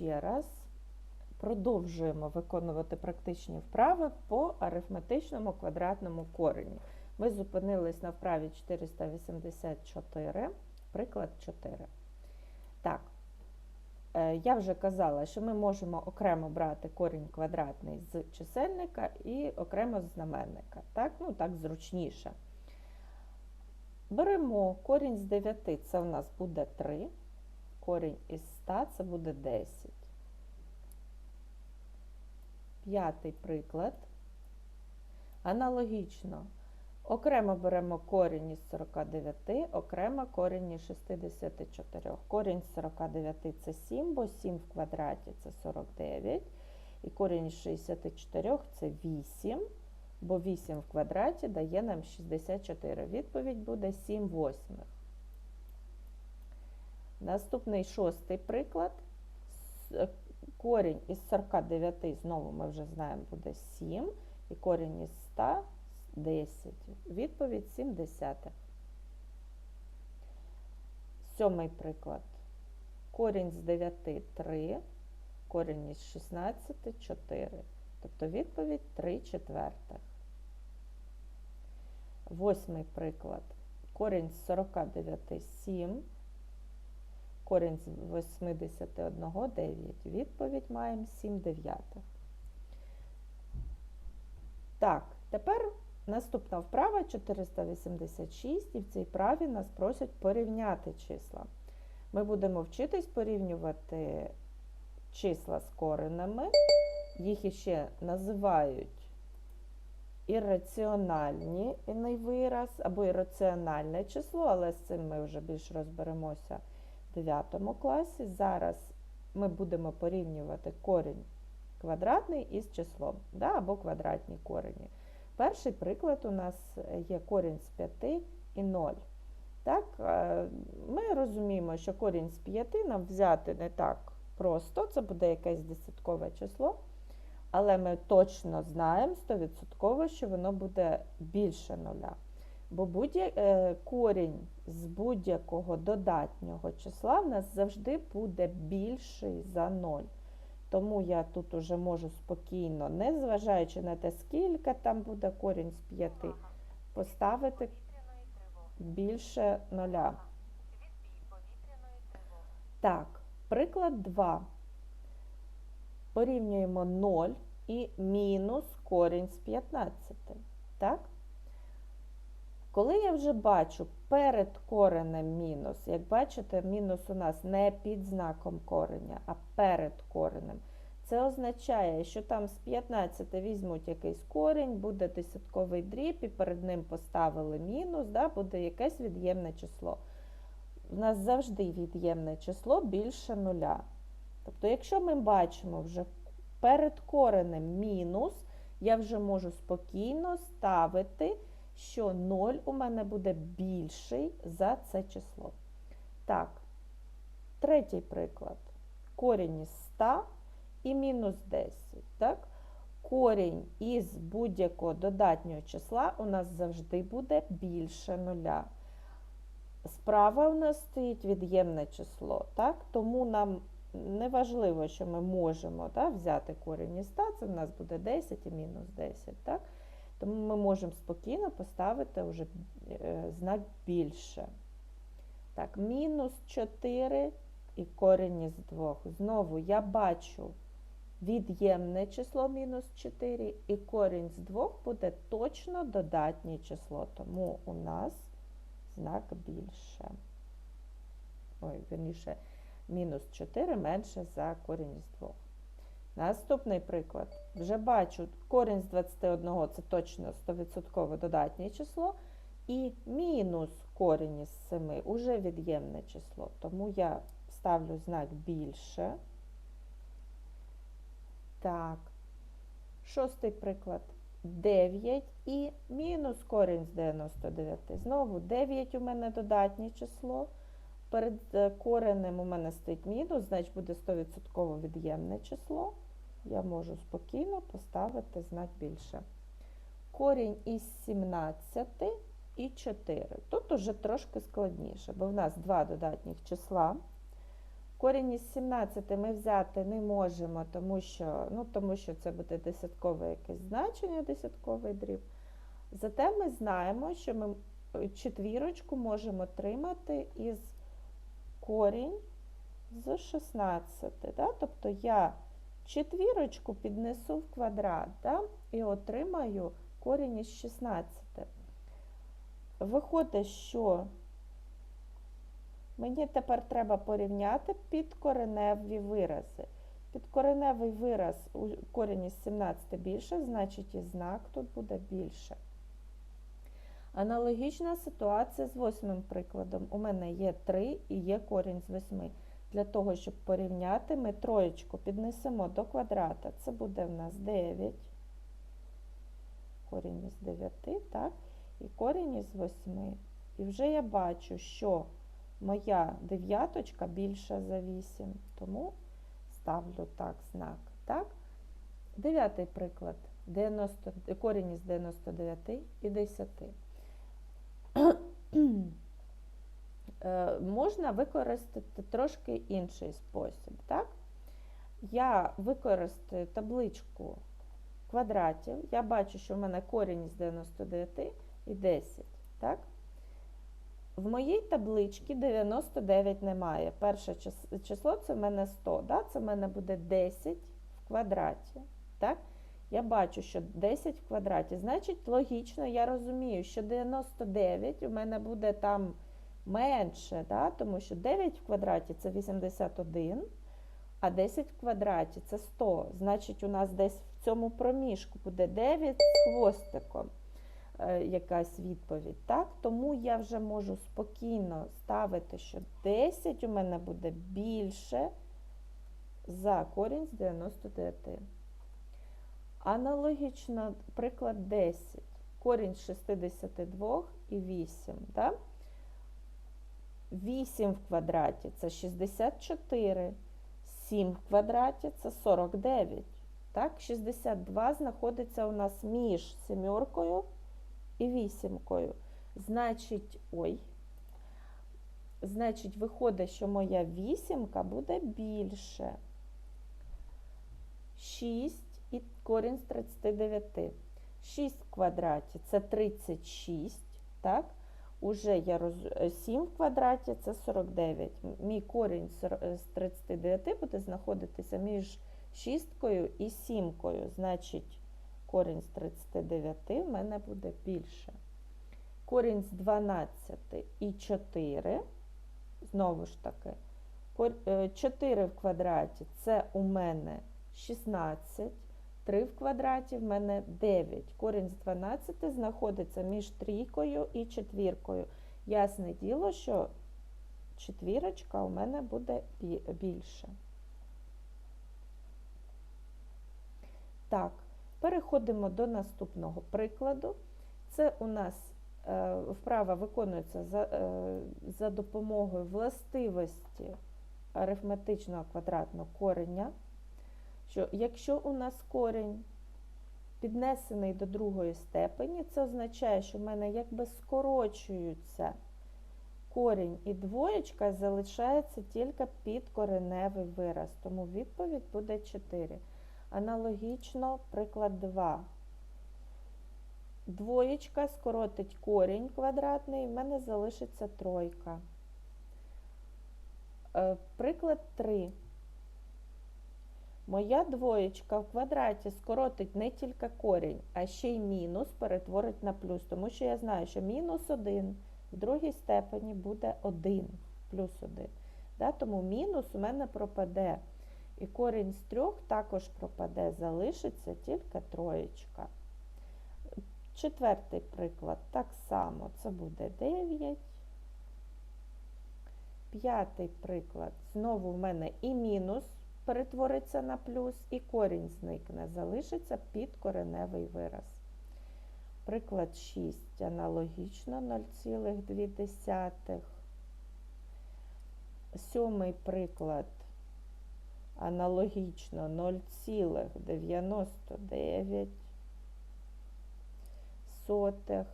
ще раз продовжуємо виконувати практичні вправи по арифметичному квадратному корені. Ми зупинились на вправі 484, приклад 4. Так, е, я вже казала, що ми можемо окремо брати корінь квадратний з чисельника і окремо з знаменника. Так, ну так зручніше. Беремо корінь з 9, це в нас буде 3, корінь із 100 це буде 10. П'ятий приклад. Аналогічно. Окремо беремо корінь із 49, окремо корінь із 64. Корінь з 49 це 7, бо 7 в квадраті це 49. І корінь із 64 це 8, бо 8 в квадраті дає нам 64. Відповідь буде 7 восьмих. Наступний шостий приклад. Корінь із 49, знову ми вже знаємо, буде 7. І корінь із 100 10. Відповідь 7 десятих. Сьомий приклад. Корінь з 9 3, корінь із 16 4. Тобто відповідь 3 четвертих. Восьмий приклад. Корінь з 49 7. Корінь з 81 9. Відповідь маємо 7 дев'ятих. Так, тепер наступна вправа 486, і в цій вправі нас просять порівняти числа. Ми будемо вчитись порівнювати числа з коренами. Їх іще називають ірраціональні вираз або ірраціональне число, але з цим ми вже більш розберемося 9 класі. Зараз ми будемо порівнювати корінь квадратний із числом, да, або квадратні корені. Перший приклад у нас є корінь з 5 і 0. Так, Ми розуміємо, що корінь з 5 нам взяти не так просто, це буде якесь десяткове число, але ми точно знаємо 100%, що воно буде більше нуля. Бо будь корінь з будь-якого додатнього числа в нас завжди буде більший за 0. Тому я тут уже можу спокійно, не зважаючи на те, скільки там буде корінь з 5, поставити більше нуля. Так, приклад 2. Порівнюємо 0 і мінус корінь з 15. Так? Коли я вже бачу перед коренем мінус, як бачите, мінус у нас не під знаком кореня, а перед коренем. Це означає, що там з 15 візьмуть якийсь корінь, буде десятковий дріб, і перед ним поставили мінус, да, буде якесь від'ємне число. У нас завжди від'ємне число більше нуля. Тобто, якщо ми бачимо вже перед коренем мінус, я вже можу спокійно ставити що 0 у мене буде більший за це число. Так, третій приклад. Корінь із 100 і мінус 10. Так? Корінь із будь-якого додатнього числа у нас завжди буде більше нуля. Справа у нас стоїть від'ємне число. Так? Тому нам не важливо, що ми можемо так, взяти корінь із 100, це в нас буде 10 і мінус 10. Так? Тому ми можемо спокійно поставити вже е, знак більше. Так, мінус 4 і корінь із 2. Знову я бачу від'ємне число мінус 4, і корінь з 2 буде точно додатнє число, тому у нас знак більше. Ой, верніше, мінус 4 менше за корінь з 2. Наступний приклад. Вже бачу, корінь з 21 це точно 100% додатнє число. І мінус корінь із 7 уже від'ємне число. Тому я ставлю знак більше. Так, шостий приклад. 9 і мінус корінь з 99. Знову 9 у мене додатнє число. Перед е, коренем у мене стоїть мінус, значить буде 100% від'ємне число. Я можу спокійно поставити знак більше. Корінь із 17 і 4. Тут уже трошки складніше, бо в нас два додатніх числа. Корінь із 17 ми взяти не можемо, тому що, ну, тому що це буде десяткове якесь значення, десятковий дріб. Зате ми знаємо, що ми е, четвірочку можемо отримати із корінь з 16. Да? Тобто я четвірочку піднесу в квадрат да? і отримаю корінь із 16. Виходить, що мені тепер треба порівняти підкореневі вирази. Підкореневий вираз корінь із 17 більше, значить і знак тут буде більше. Аналогічна ситуація з восьмим прикладом. У мене є 3 і є корінь з 8. Для того, щоб порівняти, ми троєчку піднесемо до квадрата. Це буде в нас 9. Корінь із 9, так? І корінь із 8. І вже я бачу, що моя дев'яточка більша за 8. Тому ставлю так знак. Так? Дев'ятий приклад. 90, корінь із 99 і 10. Е, можна використати трошки інший спосіб. Так? Я використаю табличку квадратів. Я бачу, що в мене корінь з 99 і 10. Так? В моїй табличці 99 немає. Перше число це в мене 100. Да? Це в мене буде 10 в квадраті. Так? Я бачу, що 10 в квадраті. Значить, логічно, я розумію, що 99 у мене буде там менше, да? тому що 9 в квадраті це 81, а 10 в квадраті це 100. Значить, у нас десь в цьому проміжку буде 9 з хвостиком е, якась відповідь. так? Тому я вже можу спокійно ставити, що 10 у мене буде більше за корінь з 99. Аналогічно, приклад 10. Корінь з 62 і 8. Да? 8 в квадраті це 64, 7 в квадраті це 49. Так, 62 знаходиться у нас між сімеркою і вісімкою. Значить, ой, значить, виходить, що моя вісімка буде більше. 6 і корінь з 39. 6 в квадраті це 36, так? Уже я роз... 7 в квадраті це 49. Мій корінь з 39 буде знаходитися між 6 і 7. Значить, корінь з 39 в мене буде більше. Корінь з 12 і 4. Знову ж таки, 4 в квадраті це у мене 16. 3 в квадраті в мене 9. Корінь з 12 знаходиться між трійкою і четвіркою. Ясне діло, що четвірочка у мене буде більше. Так, переходимо до наступного прикладу. Це у нас е, вправа виконується за, е, за допомогою властивості арифметичного квадратного кореня що якщо у нас корінь піднесений до другої степені, це означає, що в мене якби скорочуються корінь і двоєчка, залишається тільки підкореневий вираз. Тому відповідь буде 4. Аналогічно, приклад 2. Двоєчка скоротить корінь квадратний, в мене залишиться тройка. Е, приклад 3. Моя двоєчка в квадраті скоротить не тільки корінь, а ще й мінус перетворить на плюс. Тому що я знаю, що мінус 1 в другій степені буде 1 плюс 1. Да? Тому мінус у мене пропаде. І корінь з трьох також пропаде, залишиться тільки троєчка. Четвертий приклад так само, це буде 9. П'ятий приклад, знову в мене і мінус перетвориться на плюс, і корінь зникне, залишиться підкореневий вираз. Приклад 6 аналогічно 0,2. Сьомий приклад аналогічно 0,99. Сотих.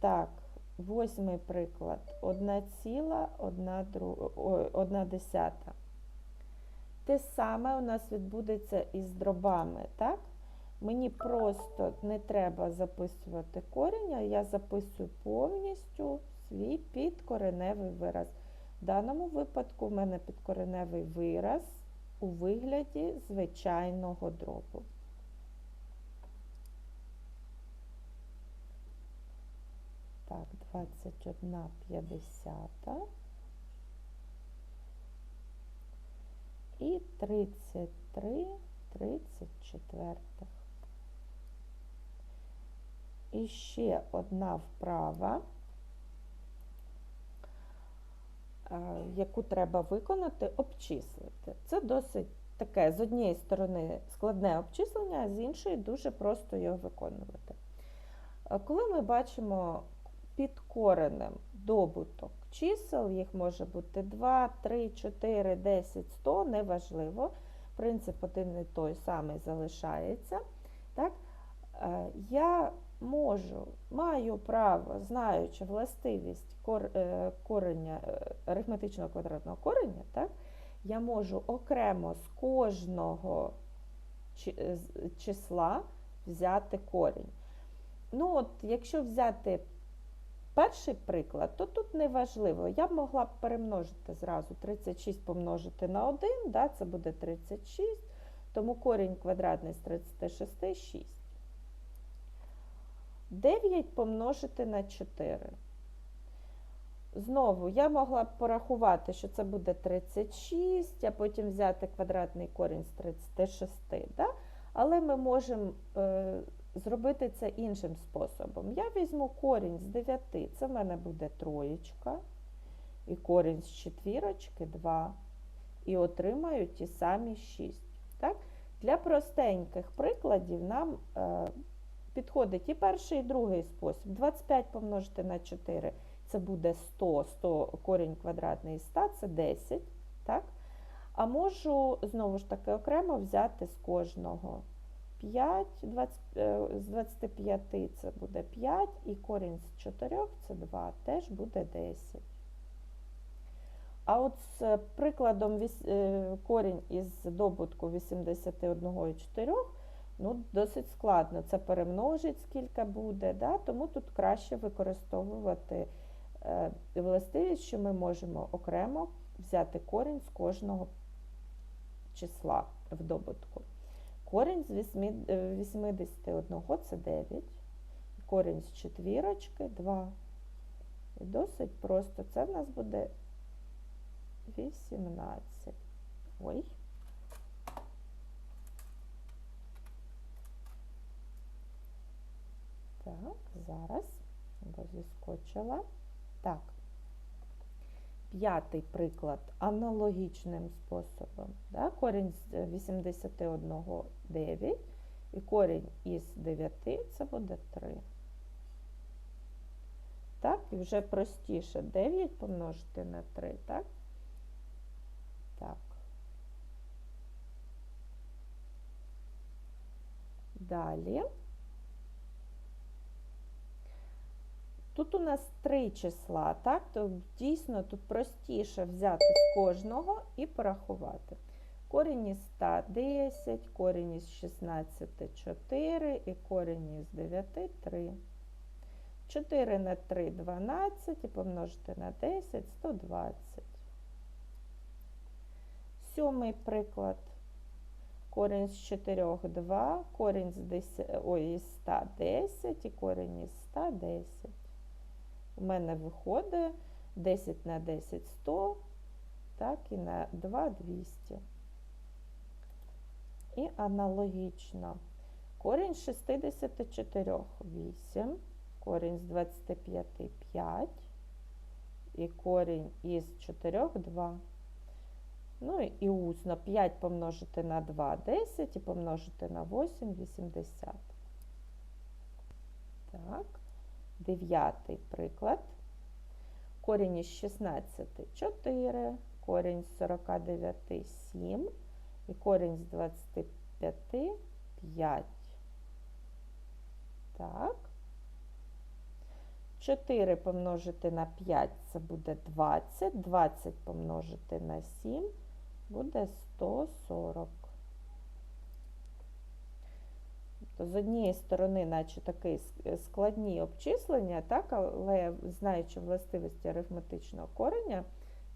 Так, восьмий приклад 1,1 десята. Те саме у нас відбудеться із дробами, так? Мені просто не треба записувати корінь, а я записую повністю свій підкореневий вираз. В даному випадку в мене підкореневий вираз у вигляді звичайного дробу. Так, 21 п'ятдесята. І 33 34. І ще одна вправа, е, яку треба виконати, обчислити. Це досить таке, з однієї сторони, складне обчислення, а з іншої дуже просто його виконувати. Е, Коли ми бачимо під коренем добуток чисел, їх може бути 2, 3, 4, 10, 100, неважливо. Принцип один і той самий залишається. Так? Е, Я можу, маю право, знаючи властивість е, е, арифметичного квадратного кореня, так? я можу окремо з кожного числа взяти корінь. Ну, от, якщо взяти перший приклад, то тут не важливо. Я б могла б перемножити зразу 36 помножити на 1, да, це буде 36, тому корінь квадратний з 36 6. 9 помножити на 4. Знову я могла б порахувати, що це буде 36, а потім взяти квадратний корінь з 36. Да? Але ми можемо е, зробити це іншим способом. Я візьму корінь з 9, це в мене буде троєчка, і корінь з четвірочки 2. І отримаю ті самі 6. Так? Для простеньких прикладів нам е, підходить і перший, і другий спосіб. 25 помножити на 4 це буде 100, 100 корінь квадратний із 100 це 10. Так? А можу знову ж таки окремо взяти з кожного 5, 20, е, з 25 це буде 5, і корінь з 4 це 2, теж буде 10. А от з прикладом е, корінь із добутку 81 і 4, ну, досить складно. Це перемножить, скільки буде, да? тому тут краще використовувати е, властивість, що ми можемо окремо взяти корінь з кожного числа в добутку. Корінь з вісьмі- е, 81 це 9, корінь з четвірочки 2. І досить просто. Це в нас буде 18. Ой. Так, зараз бо зіскочила. Так. П'ятий приклад аналогічним способом. Да? Корінь з 81 9 і корінь із 9 це буде 3. Так, і вже простіше 9 помножити на 3, так? Так. Далі. Тут у нас три числа, так? То дійсно тут простіше взяти з кожного і порахувати. Корінь із 100 – 10, корінь із 16 – 4 і корінь із 9 – 3. 4 на 3 – 12 і помножити на 10 – 120. Сьомий приклад. Корінь з 4 – 2, корінь з 10, ой, із 100 – 10 і корінь із 100 – 10. У мене виходить 10 на 10 – 100, так, і на 2 – 200. І аналогічно. Корінь з 64 – 8, корінь з 25 – 5, і корінь із 4 – 2. Ну і усно 5 помножити на 2 – 10 і помножити на 8 – 80. Так. Дев'ятий приклад. Корінь із 16 – 4, корінь з 49 – 7 і корінь з 25 – 5. Так. 4 помножити на 5 – це буде 20, 20 помножити на 7 буде 140. Тобто з однієї сторони, наче такі складні обчислення, так, але знаючи властивості арифметичного кореня,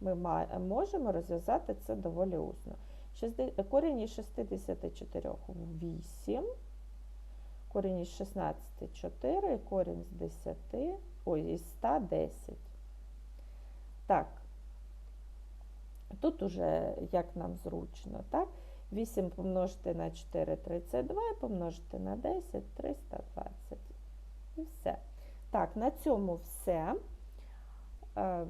ми можемо розв'язати це доволі усно. Корінь із 64 8, корінь із 16 4, корінь з 10, ой, із 100 10. Так, тут уже як нам зручно, так? 8 помножити на 4 32 і помножити на 10 320. І все. Так, на цьому все. Е,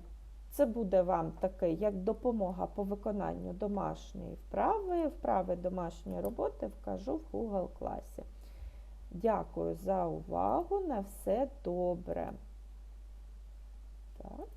Це буде вам такий, як допомога по виконанню домашньої вправи. Вправи домашньої роботи вкажу в Google класі. Дякую за увагу. На все добре. Так.